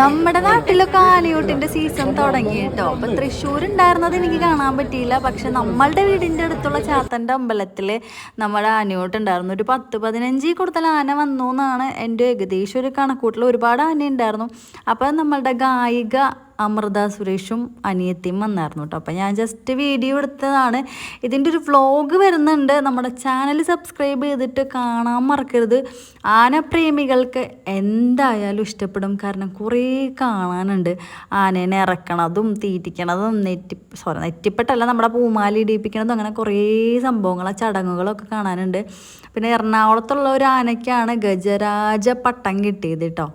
നമ്മുടെ നാട്ടിലൊക്കെ ആലിയൂട്ടിന്റെ സീസൺ തുടങ്ങി കേട്ടോ അപ്പൊ തൃശ്ശൂർ ഉണ്ടായിരുന്നത് എനിക്ക് കാണാൻ പറ്റിയില്ല. പക്ഷെ നമ്മളുടെ വീടിന്റെ അടുത്തുള്ള ചാത്തന്റെ അമ്പലത്തിൽ നമ്മുടെ ആനയോട്ട് ഉണ്ടായിരുന്നു ഒരു പത്ത് പതിനഞ്ച് കൂടുതൽ ആന വന്നു എന്നാണ് എന്റെ ഏകദേശം ഒരു കണക്കൂട്ടിൽ ഒരുപാട് ആന ഉണ്ടായിരുന്നു അപ്പൊ നമ്മളുടെ ഗായിക അമൃത സുരേഷും അനിയത്തിയും വന്നായിരുന്നു കേട്ടോ അപ്പോൾ ഞാൻ ജസ്റ്റ് വീഡിയോ എടുത്തതാണ്. ഇതിന്റെ ഒരു വ്ലോഗ് വരുന്നുണ്ട്. നമ്മുടെ ചാനൽ സബ്സ്ക്രൈബ് ചെയ്തിട്ട് കാണാൻ മറക്കരുത്. ആനപ്രേമികൾക്ക് എന്തായാലും ഇഷ്ടപ്പെടും. കാരണം കുറേ കാണാനുണ്ട്. ആനേനെ ഇറക്കണതും തീറ്റിക്കണതും നെറ്റി സോറി നെറ്റിപ്പെട്ടല്ല നമ്മുടെ പൂമാല ഇടിയിപ്പിക്കണതും അങ്ങനെ കുറേ സംഭവങ്ങൾ ചടങ്ങുകളൊക്കെ കാണാനുണ്ട്. പിന്നെ എറണാകുളത്തുള്ള ഒരു ആനയ്ക്കാണ് ഗജരാജ പട്ടം കിട്ടിയത് കേട്ടോ